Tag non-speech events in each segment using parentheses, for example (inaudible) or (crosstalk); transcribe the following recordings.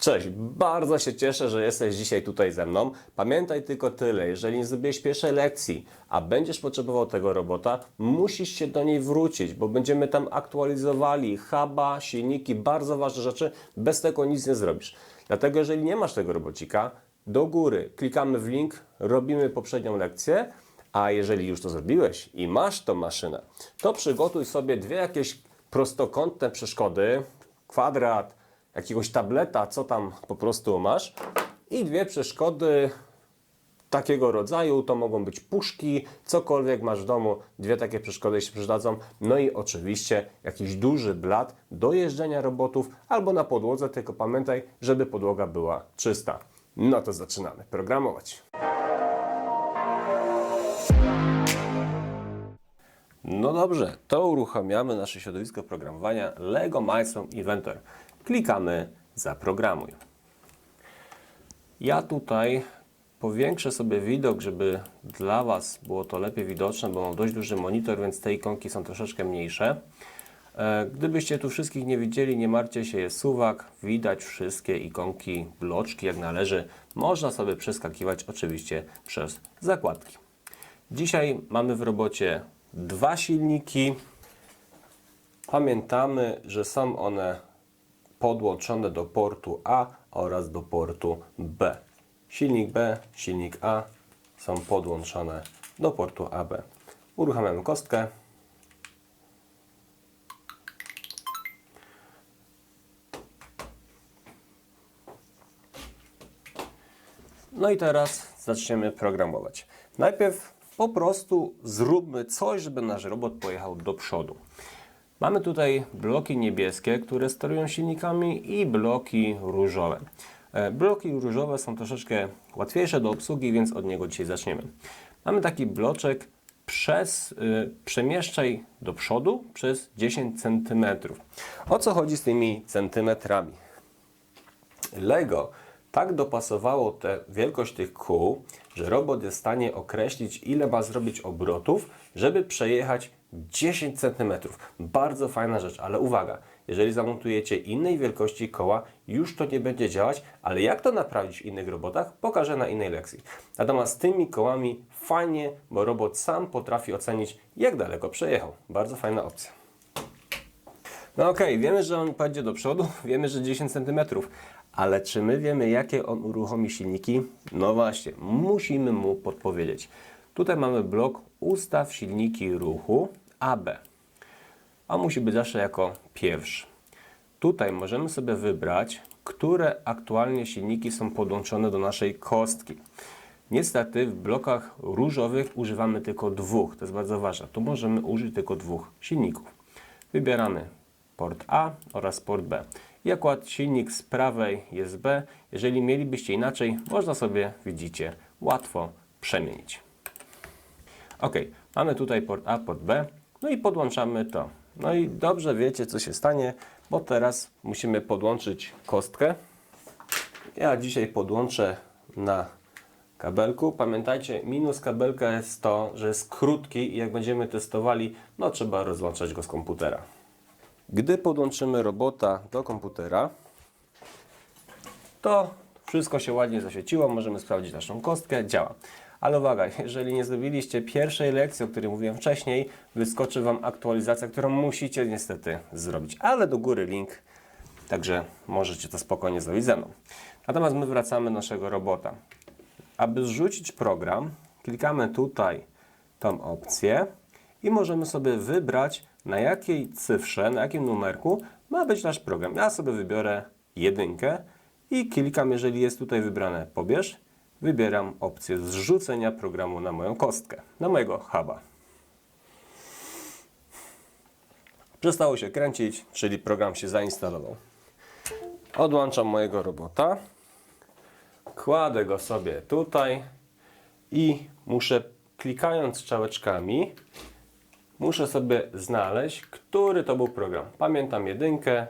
Cześć, bardzo się cieszę, że jesteś dzisiaj tutaj ze mną. Pamiętaj tylko tyle, jeżeli nie zrobiłeś pierwszej lekcji, a będziesz potrzebował tego robota, musisz się do niej wrócić, bo będziemy tam aktualizowali huba, silniki, bardzo ważne rzeczy. Bez tego nic nie zrobisz. Dlatego jeżeli nie masz tego robocika, do góry klikamy w link, robimy poprzednią lekcję, a jeżeli już to zrobiłeś i masz tą maszynę, to przygotuj sobie dwie jakieś prostokątne przeszkody, kwadrat, jakiegoś tableta, co tam po prostu masz i dwie przeszkody takiego rodzaju, to mogą być puszki, cokolwiek masz w domu, dwie takie przeszkody się przydadzą. No i oczywiście jakiś duży blat do jeżdżenia robotów albo na podłodze, tylko pamiętaj, żeby podłoga była czysta. No to zaczynamy programować. No dobrze, to uruchamiamy nasze środowisko programowania LEGO Milestone Inventor. Klikamy Zaprogramuj. Ja tutaj powiększę sobie widok, żeby dla Was było to lepiej widoczne, bo mam dość duży monitor, więc te ikonki są troszeczkę mniejsze. E, Gdybyście tu wszystkich nie widzieli, nie martwcie się, jest suwak, widać wszystkie ikonki, bloczki jak należy. Można sobie przeskakiwać oczywiście przez zakładki. Dzisiaj mamy w robocie dwa silniki. Pamiętamy, że są one podłączone do portu A oraz do portu B. Silnik B, silnik A są podłączone do portu AB. Uruchamiamy kostkę. No i teraz zaczniemy programować. Najpierw po prostu zróbmy coś, żeby nasz robot pojechał do przodu. Mamy tutaj bloki niebieskie, które sterują silnikami i bloki różowe. E, Bloki różowe są troszeczkę łatwiejsze do obsługi, więc od niego dzisiaj zaczniemy. Mamy taki bloczek przez, y, przemieszczaj do przodu przez 10 cm. O co chodzi z tymi centymetrami? Lego tak dopasowało tę wielkość tych kół, że robot jest w stanie określić, ile ma zrobić obrotów, żeby przejechać 10 cm. Bardzo fajna rzecz, ale uwaga, jeżeli zamontujecie innej wielkości koła, już to nie będzie działać, ale jak to naprawić w innych robotach, pokażę na innej lekcji. Natomiast z tymi kołami fajnie, bo robot sam potrafi ocenić, jak daleko przejechał. Bardzo fajna opcja. No okej, wiemy, że on pojedzie do przodu, (laughs) wiemy, że 10 cm, ale czy my wiemy, jakie on uruchomi silniki? No właśnie, musimy mu podpowiedzieć. Tutaj mamy blok ustaw silniki ruchu AB. On musi być zawsze jako pierwszy. Tutaj możemy sobie wybrać, które aktualnie silniki są podłączone do naszej kostki. Niestety w blokach różowych używamy tylko dwóch, to jest bardzo ważne. Tu możemy użyć tylko dwóch silników. Wybieramy port A oraz port B. I akurat silnik z prawej jest B. Jeżeli mielibyście inaczej, można sobie, widzicie, łatwo przemienić. Ok, mamy tutaj port A, port B. No i podłączamy to. No i dobrze wiecie, co się stanie, bo teraz musimy podłączyć kostkę. Ja dzisiaj podłączę na kabelku. Pamiętajcie, minus kabelka jest to, że jest krótki i jak będziemy testowali, no trzeba rozłączać go z komputera. Gdy podłączymy robota do komputera, to wszystko się ładnie zaświeciło, możemy sprawdzić naszą kostkę, działa. Ale uwaga, jeżeli nie zrobiliście pierwszej lekcji, o której mówiłem wcześniej, wyskoczy Wam aktualizacja, którą musicie niestety zrobić. Ale do góry link, także możecie to spokojnie zrobić ze mną. Natomiast my wracamy do naszego robota. Aby zrzucić program, klikamy tutaj tą opcję i możemy sobie wybrać na jakiej cyfrze, na jakim numerku ma być nasz program. Ja sobie wybiorę jedynkę i klikam, jeżeli jest tutaj wybrane pobierz, wybieram opcję zrzucenia programu na moją kostkę, na mojego huba. Przestało się kręcić, czyli program się zainstalował. Odłączam mojego robota, kładę go sobie tutaj i muszę klikając strzałeczkami muszę sobie znaleźć, który to był program. Pamiętam jedynkę,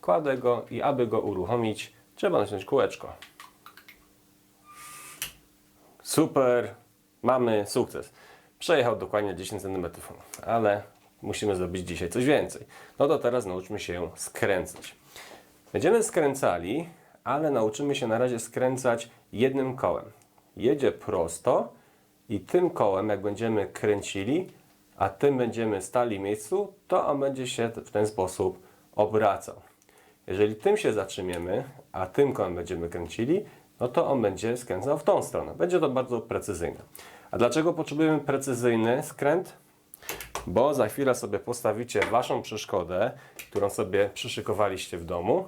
kładę go i aby go uruchomić, trzeba nacisnąć kółeczko. Super, mamy sukces. Przejechał dokładnie 10 cm, ale musimy zrobić dzisiaj coś więcej. No to teraz nauczmy się skręcać. Będziemy skręcali, ale nauczymy się na razie skręcać jednym kołem. Jedzie prosto i tym kołem, jak będziemy kręcili, a tym będziemy stali w miejscu, to on będzie się w ten sposób obracał. Jeżeli tym się zatrzymiemy, a tym kołem będziemy kręcili, no to on będzie skręcał w tą stronę. Będzie to bardzo precyzyjne. A dlaczego potrzebujemy precyzyjny skręt? Bo za chwilę sobie postawicie waszą przeszkodę, którą sobie przyszykowaliście w domu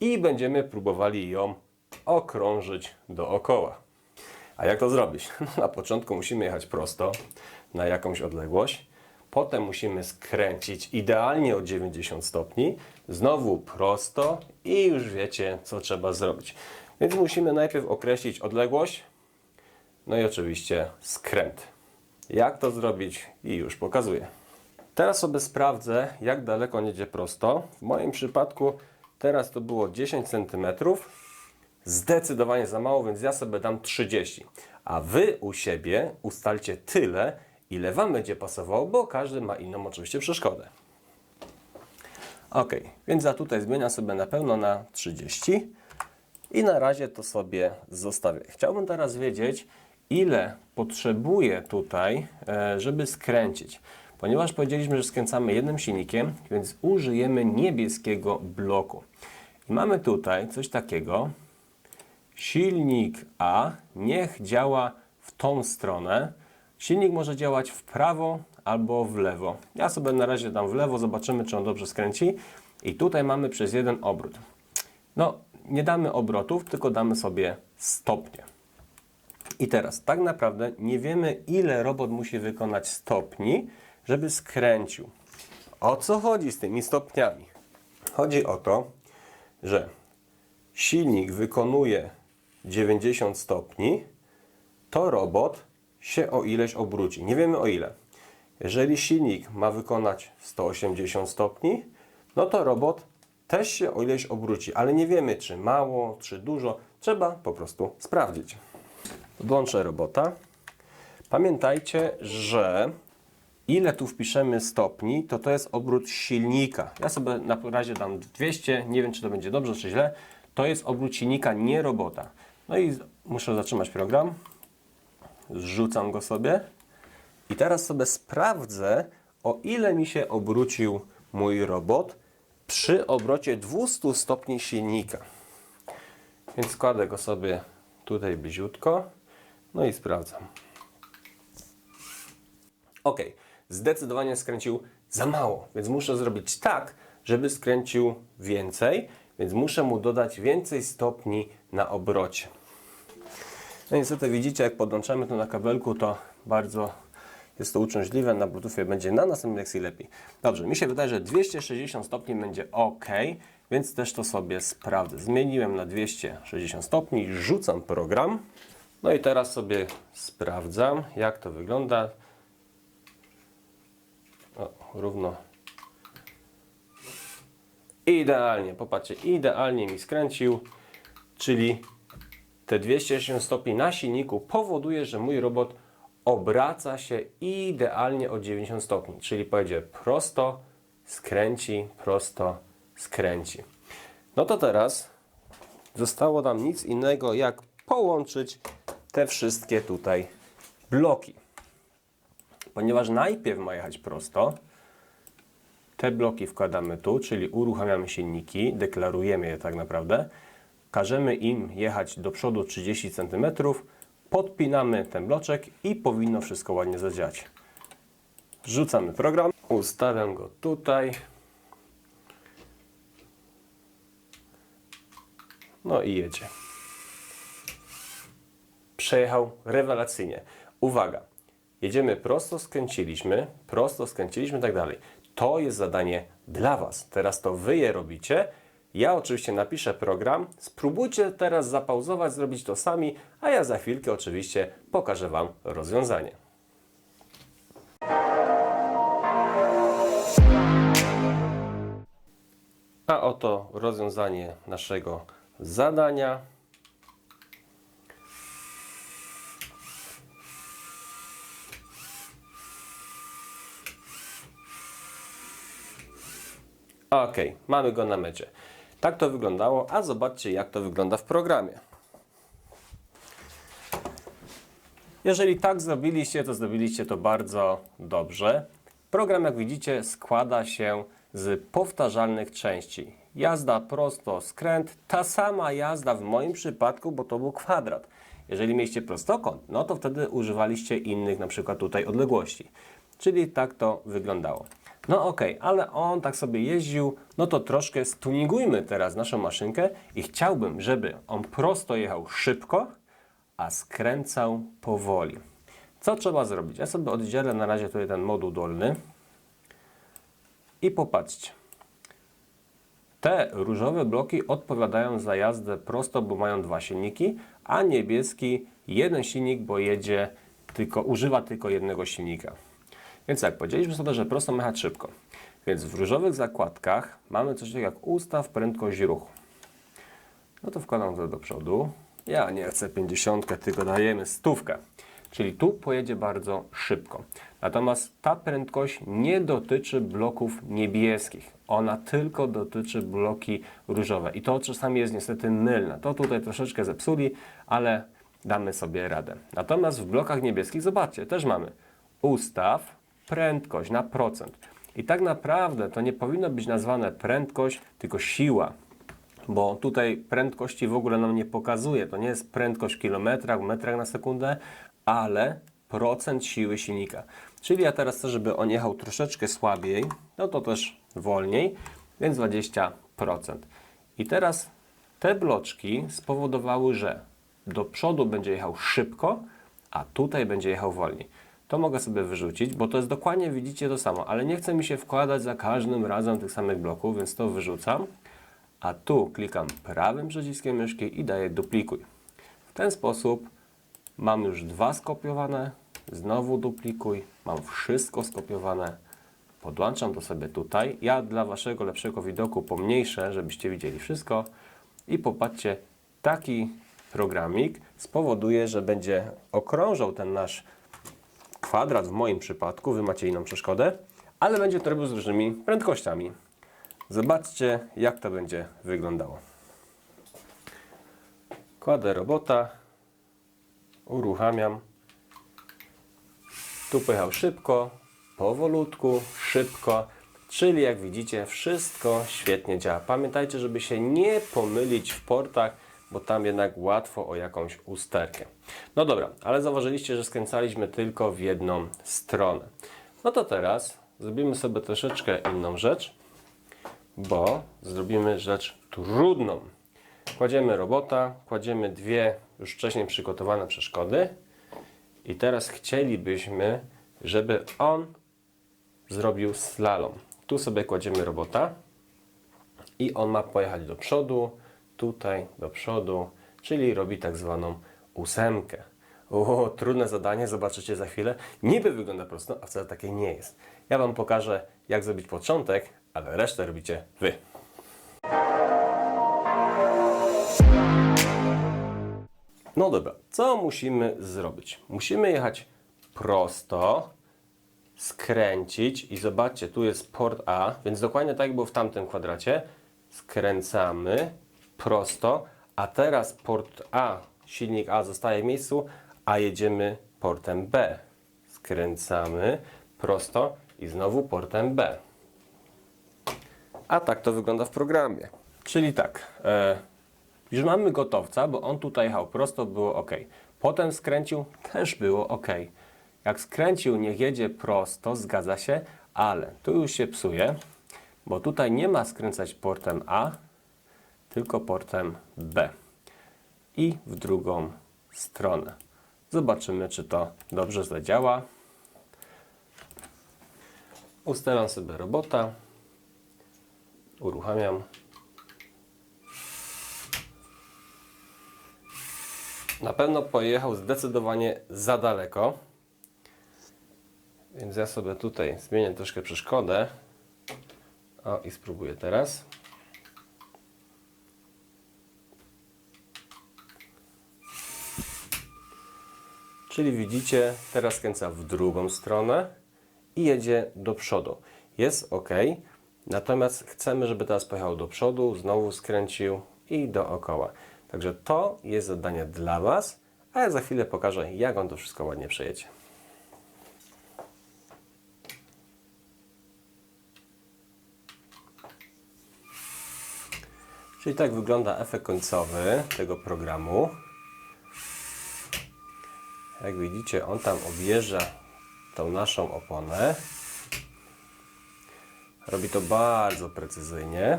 i będziemy próbowali ją okrążyć dookoła. A jak to zrobić? (laughs) Na początku musimy jechać prosto na jakąś odległość, potem musimy skręcić idealnie o 90 stopni, znowu prosto i już wiecie, co trzeba zrobić. Więc musimy najpierw określić odległość, no i oczywiście skręt. Jak to zrobić i już pokazuję. Teraz sobie sprawdzę, jak daleko on jedzie prosto. W moim przypadku teraz to było 10 cm. Zdecydowanie za mało, więc ja sobie dam 30. A Wy u siebie ustalcie tyle, ile Wam będzie pasowało, bo każdy ma inną oczywiście przeszkodę. Ok, więc ja tutaj zmieniam sobie na pełno na 30 i na razie to sobie zostawię. Chciałbym teraz wiedzieć, ile potrzebuję tutaj, e, żeby skręcić. Ponieważ powiedzieliśmy, że skręcamy jednym silnikiem, więc użyjemy niebieskiego bloku. I mamy tutaj coś takiego. Silnik A niech działa w tą stronę. Silnik może działać w prawo albo w lewo. Ja sobie na razie dam w lewo, zobaczymy, czy on dobrze skręci. I tutaj mamy przez jeden obrót. No, nie damy obrotów, tylko damy sobie stopnie. I teraz, tak naprawdę nie wiemy, ile robot musi wykonać stopni, żeby skręcił. O co chodzi z tymi stopniami? Chodzi o to, że silnik wykonuje 90 stopni, to robot się o ileś obróci. Nie wiemy o ile. Jeżeli silnik ma wykonać 180 stopni, no to robot też się o ileś obróci, ale nie wiemy czy mało, czy dużo. Trzeba po prostu sprawdzić. Podłączę robota. Pamiętajcie, że ile tu wpiszemy stopni, to to jest obrót silnika. Ja sobie na razie dam 200, nie wiem czy to będzie dobrze czy źle. To jest obrót silnika, nie robota. No i muszę zatrzymać program. Zrzucam go sobie. I teraz sobie sprawdzę, o ile mi się obrócił mój robot przy obrocie 200 stopni silnika. Więc kładę go sobie tutaj bliziutko. No i sprawdzam. Ok, zdecydowanie skręcił za mało, więc muszę zrobić tak, żeby skręcił więcej, więc muszę mu dodać więcej stopni na obrocie. No niestety widzicie, jak podłączamy to na kabelku, to bardzo jest to uciążliwe, na Bluetoothie będzie na następnej lekcji lepiej. Dobrze, mi się wydaje, że 260 stopni będzie ok, więc też to sobie sprawdzę. Zmieniłem na 260 stopni, rzucam program. No i teraz sobie sprawdzam, jak to wygląda. O, równo. Idealnie, popatrzcie, idealnie mi skręcił, czyli te 260 stopni na silniku powoduje, że mój robot obraca się idealnie o 90 stopni, czyli pojedzie prosto, skręci, prosto, skręci. No to teraz zostało nam nic innego jak połączyć te wszystkie tutaj bloki. Ponieważ najpierw ma jechać prosto, te bloki wkładamy tu, czyli uruchamiamy silniki, deklarujemy je tak naprawdę, każemy im jechać do przodu 30 cm, podpinamy ten bloczek i powinno wszystko ładnie zadziałać. Rzucamy program, ustawiam go tutaj. No i jedzie. Przejechał rewelacyjnie. Uwaga, jedziemy prosto, skręciliśmy, prosto skręciliśmy i tak dalej. To jest zadanie dla Was. Teraz to Wy je robicie. Ja oczywiście napiszę program. Spróbujcie teraz zapauzować, zrobić to sami, a ja za chwilkę oczywiście pokażę Wam rozwiązanie. A oto rozwiązanie naszego zadania. Ok, mamy go na mecie. Tak to wyglądało, a zobaczcie jak to wygląda w programie. Jeżeli tak zrobiliście, to zrobiliście to bardzo dobrze. Program, jak widzicie, składa się z powtarzalnych części. Jazda prosto, skręt, ta sama jazda w moim przypadku, bo to był kwadrat. Jeżeli mieliście prostokąt, no to wtedy używaliście innych, na przykład tutaj odległości. Czyli tak to wyglądało. No okej, ale on tak sobie jeździł, no to troszkę stuningujmy teraz naszą maszynkę i chciałbym, żeby on prosto jechał szybko, a skręcał powoli. Co trzeba zrobić? Ja sobie oddzielę na razie tutaj ten moduł dolny i popatrzcie. Te różowe bloki odpowiadają za jazdę prosto, bo mają dwa silniki, a niebieski jeden silnik, bo jedzie tylko, używa tylko jednego silnika. Więc tak, powiedzieliśmy sobie, że prosto ma jechać szybko. Więc w różowych zakładkach mamy coś takiego jak ustaw prędkość ruchu. No to wkładam to do przodu. Ja nie chcę 50, tylko dajemy stówkę. Czyli tu pojedzie bardzo szybko. Natomiast ta prędkość nie dotyczy bloków niebieskich. Ona tylko dotyczy bloki różowe. I to czasami jest niestety mylne. To tutaj troszeczkę zepsuli, ale damy sobie radę. Natomiast w blokach niebieskich, zobaczcie, też mamy ustaw, prędkość na procent. I tak naprawdę to nie powinno być nazwane prędkość, tylko siła bo tutaj prędkości w ogóle nam nie pokazuje. To nie jest prędkość w kilometrach, metrach na sekundę, ale procent siły silnika. Czyli ja teraz chcę, żeby on jechał troszeczkę słabiej, no to też wolniej, więc 20%. I teraz te bloczki spowodowały, że do przodu będzie jechał szybko, a tutaj będzie jechał wolniej. To mogę sobie wyrzucić, bo to jest dokładnie, widzicie to samo, ale nie chce mi się wkładać za każdym razem tych samych bloków, więc to wyrzucam a tu klikam prawym przyciskiem myszki i daję duplikuj. W ten sposób mam już dwa skopiowane, znowu duplikuj, mam wszystko skopiowane, podłączam to sobie tutaj. Ja dla Waszego lepszego widoku pomniejszę, żebyście widzieli wszystko i popatrzcie, taki programik spowoduje, że będzie okrążał ten nasz kwadrat w moim przypadku, Wy macie inną przeszkodę, ale będzie to robił z różnymi prędkościami. Zobaczcie, jak to będzie wyglądało. Kładę robota, uruchamiam. Tu pojechał szybko, powolutku, szybko, czyli jak widzicie, wszystko świetnie działa. Pamiętajcie, żeby się nie pomylić w portach, bo tam jednak łatwo o jakąś usterkę. No dobra, ale zauważyliście, że skręcaliśmy tylko w jedną stronę. No to teraz zrobimy sobie troszeczkę inną rzecz bo zrobimy rzecz trudną. Kładziemy robota, kładziemy dwie już wcześniej przygotowane przeszkody i teraz chcielibyśmy, żeby on zrobił slalom. Tu sobie kładziemy robota i on ma pojechać do przodu, tutaj do przodu, czyli robi tak zwaną ósemkę. O, trudne zadanie, zobaczycie za chwilę. Niby wygląda prosto, a wcale takie nie jest. Ja Wam pokażę, jak zrobić początek, ale resztę robicie Wy. No dobra, co musimy zrobić? Musimy jechać prosto, skręcić i zobaczcie, tu jest port A, więc dokładnie tak było w tamtym kwadracie. Skręcamy prosto, a teraz port A, silnik A zostaje w miejscu, a jedziemy portem B. Skręcamy prosto i znowu portem B. A tak to wygląda w programie. Czyli tak, e, już mamy gotowca, bo on tutaj jechał prosto, było ok. Potem skręcił, też było ok. Jak skręcił, niech jedzie prosto, zgadza się, ale tu już się psuje, bo tutaj nie ma skręcać portem A, tylko portem B. I w drugą stronę. Zobaczymy, czy to dobrze zadziała. Ustawiam sobie robota. Uruchamiam. Na pewno pojechał zdecydowanie za daleko. Więc ja sobie tutaj zmienię troszkę przeszkodę. O i spróbuję teraz. Czyli widzicie, teraz skręca w drugą stronę i jedzie do przodu. Jest ok. Natomiast chcemy, żeby teraz pojechał do przodu, znowu skręcił i dookoła. Także to jest zadanie dla Was, a ja za chwilę pokażę, jak on to wszystko ładnie przejedzie. Czyli tak wygląda efekt końcowy tego programu. Jak widzicie, on tam objeżdża tą naszą oponę. Robi to bardzo precyzyjnie.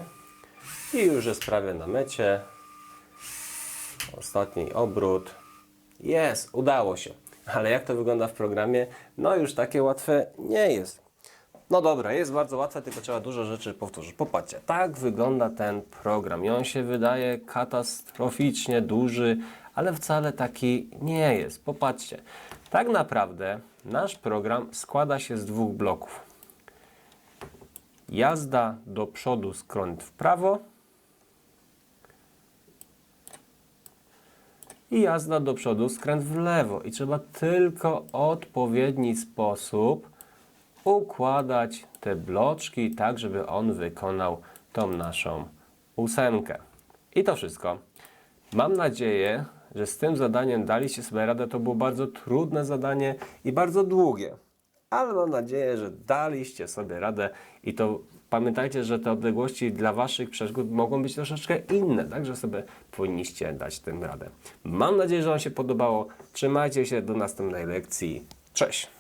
I już jest prawie na mecie. Ostatni obrót. Jest, udało się. Ale jak to wygląda w programie? No już takie łatwe nie jest. No dobra, jest bardzo łatwe, tylko trzeba dużo rzeczy powtórzyć. Popatrzcie, tak wygląda ten program i on się wydaje katastroficznie duży, ale wcale taki nie jest. Popatrzcie, tak naprawdę nasz program składa się z dwóch bloków. Jazda do przodu, skręt w prawo i jazda do przodu, skręt w lewo. I trzeba tylko odpowiedni sposób układać te bloczki tak, żeby on wykonał tą naszą ósemkę. I to wszystko. Mam nadzieję, że z tym zadaniem daliście sobie radę. To było bardzo trudne zadanie i bardzo długie. Ale mam nadzieję, że daliście sobie radę i to pamiętajcie, że te odległości dla Waszych przeszkód mogą być troszeczkę inne, także sobie powinniście dać tym radę. Mam nadzieję, że Wam się podobało. Trzymajcie się do następnej lekcji. Cześć!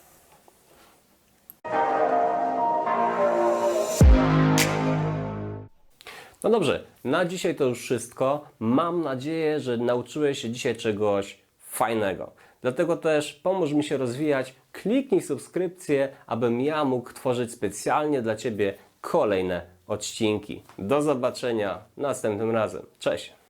No dobrze, na dzisiaj to już wszystko. Mam nadzieję, że nauczyłeś się dzisiaj czegoś fajnego. Dlatego też pomóż mi się rozwijać. Kliknij subskrypcję, abym ja mógł tworzyć specjalnie dla Ciebie kolejne odcinki. Do zobaczenia następnym razem. Cześć!